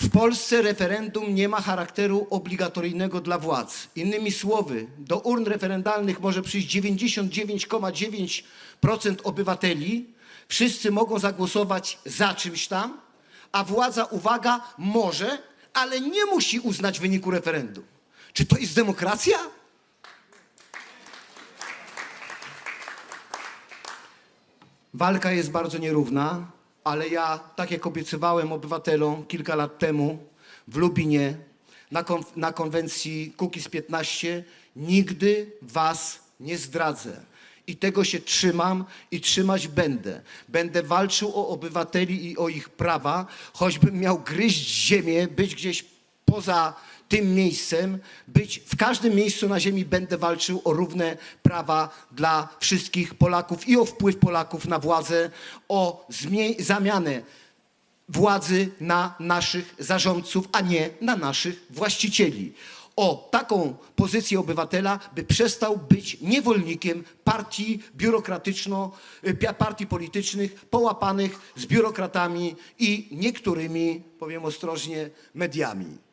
W Polsce referendum nie ma charakteru obligatoryjnego dla władz. Innymi słowy, do urn referendalnych może przyjść 99,9% obywateli. Wszyscy mogą zagłosować za czymś tam, a władza, uwaga, może, ale nie musi uznać wyniku referendum. Czy to jest demokracja? Walka jest bardzo nierówna, ale ja, tak jak obiecywałem obywatelom kilka lat temu w Lubinie na, na konwencji Kukiz 15, nigdy was nie zdradzę. I tego się trzymam i trzymać będę. Będę walczył o obywateli i o ich prawa, choćbym miał gryźć ziemię, być gdzieś poza tym miejscem, być w każdym miejscu na ziemi będę walczył o równe prawa dla wszystkich Polaków i o wpływ Polaków na władzę, o zamianę władzy na naszych zarządców, a nie na naszych właścicieli. O taką pozycję obywatela, by przestał być niewolnikiem partii biurokratyczno, y, partii politycznych połapanych z biurokratami i niektórymi, powiem ostrożnie, mediami.